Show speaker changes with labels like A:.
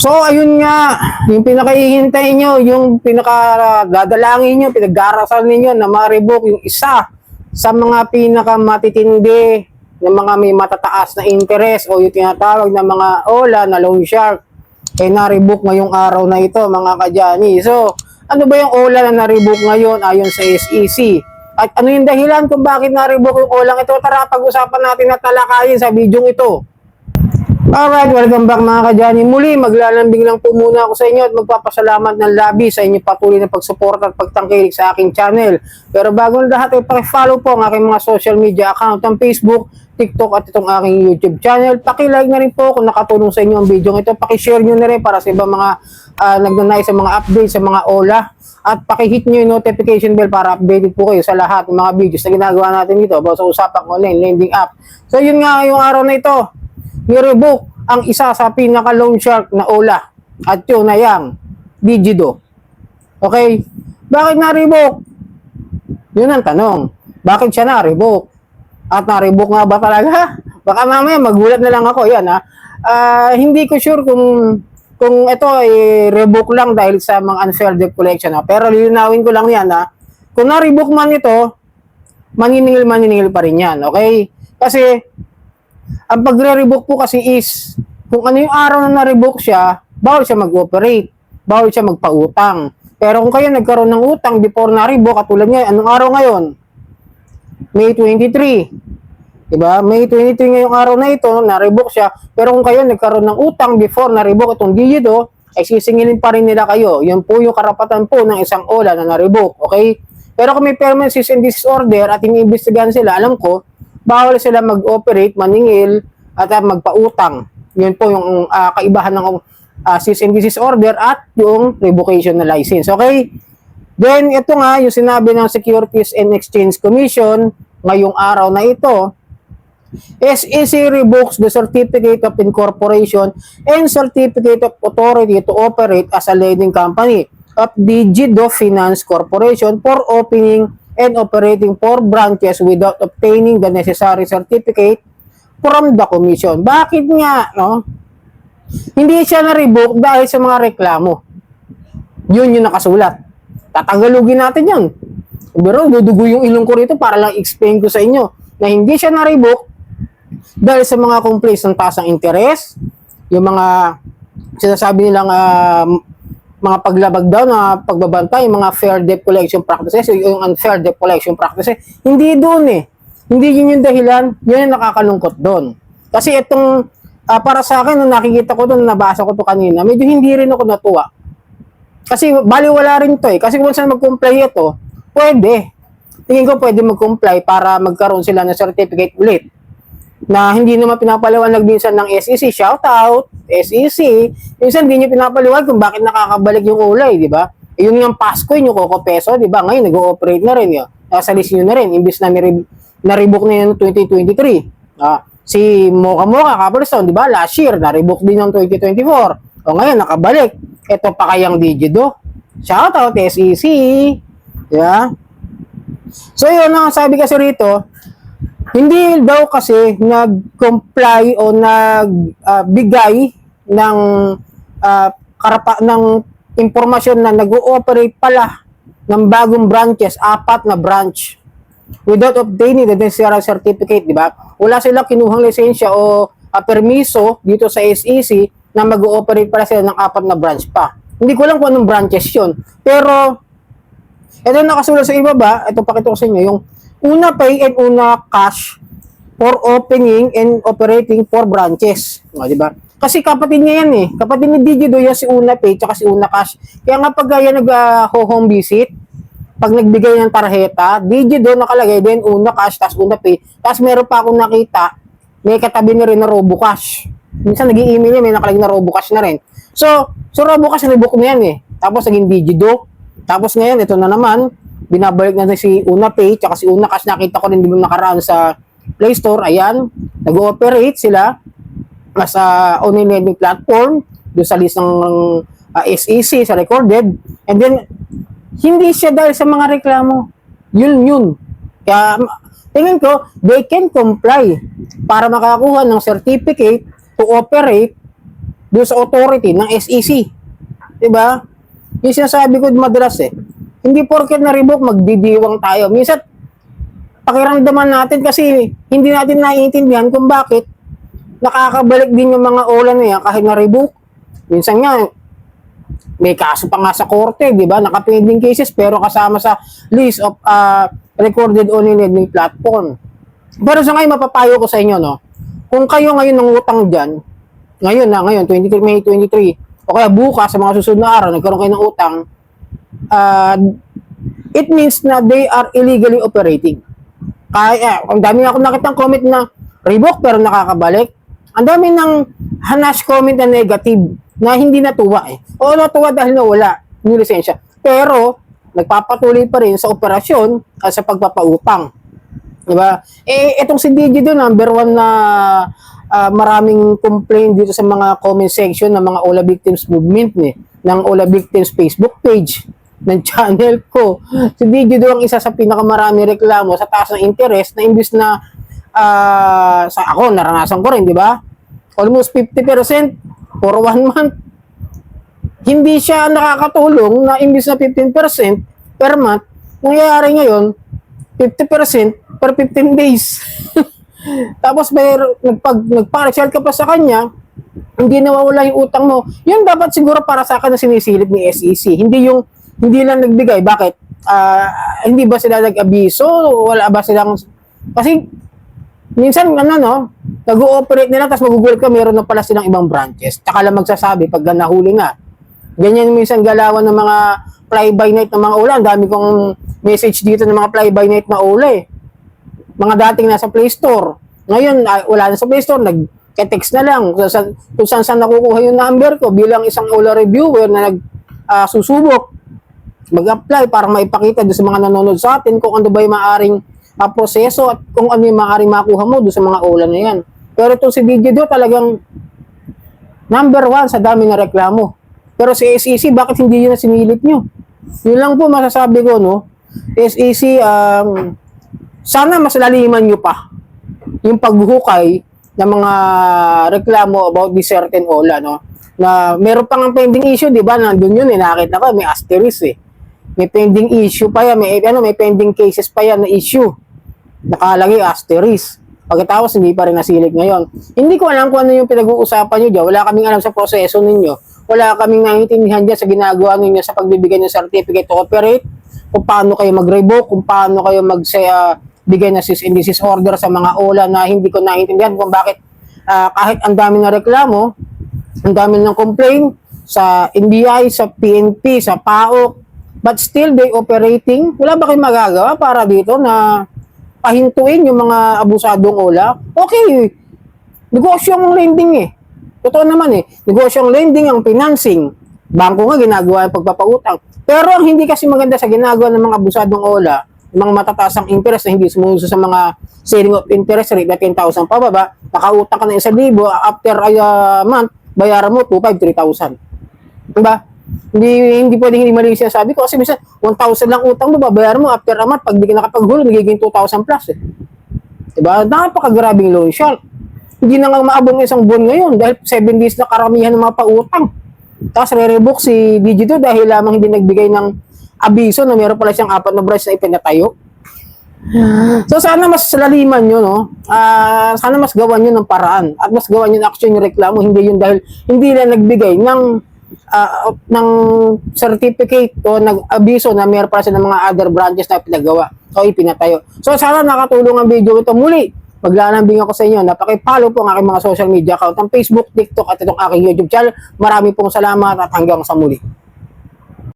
A: So, ayun nga, yung pinakahihintay nyo, yung pinakadadalangin nyo, pinagdarasal ninyo na ma-revoke yung isa sa mga pinakamatitindi ng mga may matataas na interest o yung tinatawag na mga OLA na loan shark eh na-revoke ngayong araw na ito mga kadyani. So, ano ba yung OLA na na-revoke ngayon ayon sa SEC? At ano yung dahilan kung bakit na-revoke yung OLA ito? Tara, pag-usapan natin at talakayin sa video ito. Alright, welcome back mga kadyani. Muli, maglalambing lang po muna ako sa inyo at magpapasalamat ng labi sa inyo patuloy na pagsuporta at pagtangkilik sa aking channel. Pero bago ang lahat ay pakifollow po ang aking mga social media account ng Facebook, TikTok at itong aking YouTube channel. Pakilike na rin po kung nakatulong sa inyo ang video ito. Pakishare nyo na rin para sa ibang mga uh, nagnanay sa mga updates sa mga OLA. At pakihit nyo yung notification bell para updated po kayo sa lahat ng mga videos na ginagawa natin dito about sa usapang online lending app. So yun nga yung araw na ito ni-revoke ang isa sa pinaka-loan shark na OLA at yun na yang Digido. Okay? Bakit na-revoke? Yun ang tanong. Bakit siya na-revoke? At na-revoke nga ba talaga? Baka mamaya magulat na lang ako. Yan ha. Ah, hindi ko sure kung kung ito ay revoke lang dahil sa mga unfair debt collection ha. Pero lilinawin ko lang yan ha. Kung na-revoke man ito, maniningil maniningil pa rin yan. Okay? Kasi ang pagre-revoke po kasi is, kung ano yung araw na na-revoke siya, bawal siya mag-operate, bawal siya magpautang. Pero kung kayo nagkaroon ng utang before na-revoke, katulad ngayon, anong araw ngayon? May 23. Diba? May 23 ngayong araw na ito, na-revoke siya. Pero kung kayo nagkaroon ng utang before na-revoke itong digito, ay sisingilin pa rin nila kayo. Yun po yung karapatan po ng isang OLA na na-revoke. Okay? Pero kung may permanent cease and desist order at iniimbestigahan sila, alam ko, bawal sila mag-operate, maningil, at uh, magpautang. Yun po yung uh, kaibahan ng uh, cease and desist order at yung revocation na license. Okay? Then, ito nga, yung sinabi ng Securities and Exchange Commission, ngayong araw na ito, SEC revokes the Certificate of Incorporation and Certificate of Authority to operate as a lending company of Digido Finance Corporation for opening and operating four branches without obtaining the necessary certificate from the commission. Bakit nga, no? Hindi siya na-revoke dahil sa mga reklamo. Yun yung nakasulat. Tatagalugin natin yan. Pero dudugo yung ilong ko rito para lang explain ko sa inyo na hindi siya na-revoke dahil sa mga complaints ng taas ng interest, yung mga sinasabi nilang uh, mga paglabag daw na pagbabantay, mga fair debt collection practices, yung unfair debt collection practices, hindi doon eh. Hindi yun yung dahilan, yun yung nakakalungkot doon. Kasi itong, uh, para sa akin, nung nakikita ko doon, nabasa ko to kanina, medyo hindi rin ako natuwa. Kasi baliwala rin to eh. Kasi kung saan mag-comply ito, pwede. Tingin ko pwede mag-comply para magkaroon sila ng certificate ulit na hindi naman pinapaliwanag minsan ng SEC, shout out, SEC, minsan hindi niyo pinapaliwanag kung bakit nakakabalik yung ulay, di ba? E yun yung Pasko, yung Coco Peso, di ba? Ngayon, nag-ooperate na rin yun. Nasa list nyo na rin, imbis na na-rebook na yun 2023. Ah, si Mocha Mocha, Copperstone, di ba? Last year, na-rebook din ng 2024. O ngayon, nakabalik. Ito pa kayang Digido. Shout out, SEC. Ba? So yun, ang sabi kasi rito, hindi daw kasi nag-comply o nagbigay uh, ng uh, karapa ng impormasyon na nag-ooperate pala ng bagong branches, apat na branch without obtaining the necessary certificate, di ba? Wala silang kinuhang lisensya o uh, permiso dito sa SEC na mag-ooperate pala sila ng apat na branch pa. Hindi ko lang kung anong branches yun. Pero, ito nakasulat sa ibaba, ito pakita ko sa inyo, yung Una pay and una cash for opening and operating four branches. O, di? Kasi kapatid niya yan eh. Kapatid ni Digido yan si Una Pay tsaka si Una Cash. Kaya nga pag yan nag-home uh, visit, pag nagbigay ng tarjeta, Digido nakalagay din Una Cash tas Una Pay. Tapos meron pa akong nakita, may katabi na rin na RoboCash. Minsan nag email niya, may nakalagay na RoboCash na rin. So, so RoboCash rebook na yan eh. Tapos naging Digido. Tapos ngayon, ito na naman, binabalik na si Una Pay, tsaka si Una Cash, nakita ko rin di ba nakaraan sa Play Store, ayan, nag-ooperate sila sa online lending platform, doon sa list ng uh, SEC, sa recorded, and then, hindi siya dahil sa mga reklamo. Yun, yun. Kaya, tingin ko, they can comply para makakuha ng certificate to operate doon sa authority ng SEC. Diba? Yung sinasabi ko madalas eh, hindi porket na-revoke, magdidiwang tayo. Minsan, pakiramdaman natin kasi hindi natin naiintindihan kung bakit nakakabalik din yung mga ola na yan kahit na-revoke. Minsan nga, may kaso pa nga sa korte, di ba? Nakapending cases pero kasama sa list of uh, recorded only lending platform. Pero sa ngayon, mapapayo ko sa inyo, no? Kung kayo ngayon ng utang dyan, ngayon na, ngayon, 23 May 23, o kaya bukas sa mga susunod na araw, nagkaroon kayo ng utang, uh, it means na they are illegally operating. Kaya, ang dami ako nakitang comment na revoke pero nakakabalik. Ang dami ng hanash comment na negative na hindi natuwa eh. O natuwa dahil nawala yung lisensya. Pero, nagpapatuloy pa rin sa operasyon at sa pagpapautang. Diba? Eh, itong si DJ doon, number one na ah, maraming complaint dito sa mga comment section ng mga Ola Victims Movement eh, ng Ola Victims Facebook page ng channel ko. Si DJ doon ang isa sa pinakamarami reklamo sa taas ng interest na imbis na ah, sa ako, naranasan ko rin, di ba? Almost 50% for one month. Hindi siya nakakatulong na imbis na 15% per month, nangyayari ngayon, 50% per 15 days. Tapos may nagpag nagpa-resell ka pa sa kanya, hindi nawawala yung utang mo. Yun dapat siguro para sa akin na sinisilip ni SEC. Hindi yung hindi lang nagbigay. Bakit? Ah, hindi ba sila nag-abiso? Wala ba silang kasi minsan ano no, nag-ooperate nila tapos magugulat ka meron na pala silang ibang branches. Tsaka lang magsasabi pag nahuli nga. Ganyan minsan galawan ng mga fly-by-night ng mga ula. Ang dami kong message dito ng mga fly-by-night na ula eh. Mga dating nasa Play Store. Ngayon, ah, wala na sa Play Store. Nag-text na lang. Kung saan, saan nakukuha yung number ko bilang isang ula reviewer na nag-susubok. Mag-apply para maipakita doon sa mga nanonood sa atin kung ano ba yung maaring ah, proseso at kung ano yung maaring makuha mo doon sa mga ula na yan. Pero itong si DJ do talagang number one sa dami na reklamo. Pero si SEC, bakit hindi yun na sinilip nyo? Yun lang po masasabi ko, no? SEC, um, sana mas laliman nyo pa yung paghuhukay ng mga reklamo about this certain OLA, no? Na meron pang ang pending issue, di ba? Nandun yun, eh, nakita ko, may asterisk, eh. May pending issue pa yan, may, ano, may pending cases pa yan na issue. Nakalagay asterisk. Pagkatapos, hindi pa rin nasilip ngayon. Hindi ko alam kung ano yung pinag-uusapan nyo dyan. Wala kaming alam sa proseso ninyo wala kaming naiintindihan dyan sa ginagawa ninyo sa pagbibigay ng certificate to operate, kung paano kayo mag-revoke, kung paano kayo mag uh, bigay ng cease and desist order sa mga OLA na hindi ko naiintindihan kung bakit ah, kahit ang dami ng reklamo, ang dami ng complaint sa NBI, sa PNP, sa PAOK, but still they operating. Wala ba kayong magagawa para dito na pahintuin yung mga abusadong OLA? Okay, negosyo ang lending eh. Totoo naman eh. Negosyo ang lending, ang financing. Bangko nga ginagawa yung pagpapautang. Pero ang hindi kasi maganda sa ginagawa ng mga abusadong OLA, yung mga matataas ang interest na hindi sumuso sa mga saving of interest rate na 10,000 pababa, nakautang ka na 1,000, after a uh, month, bayaran mo 2,500, 3,000. Diba? Hindi, hindi pwedeng hindi mali siya sabi ko kasi minsan 1,000 lang utang mo, babayaran mo after a month, pag di ka nakapaghuli, nagiging 2,000 plus eh. Diba? Napakagrabing loan shark. Hindi na nga maabot ng isang buwan ngayon dahil 7 days na karamihan ng mga pautang. Tapos re-revoke si Digito dahil lamang hindi nagbigay ng abiso na meron pala siyang apat na branch na ipinatayo. So sana mas laliman nyo, no? Ah, sana mas gawan nyo ng paraan at mas gawan nyo ng action yung reklamo, hindi yun dahil hindi na nagbigay ng ah, ng certificate o nag-abiso na meron pala siya ng mga other branches na pinagawa o ipinatayo. So sana nakatulong ang video ito muli. Maglalambing ako sa inyo. Napaki-follow po ang aking mga social media account, ang Facebook, TikTok at itong aking YouTube channel. Marami pong salamat at hanggang sa muli.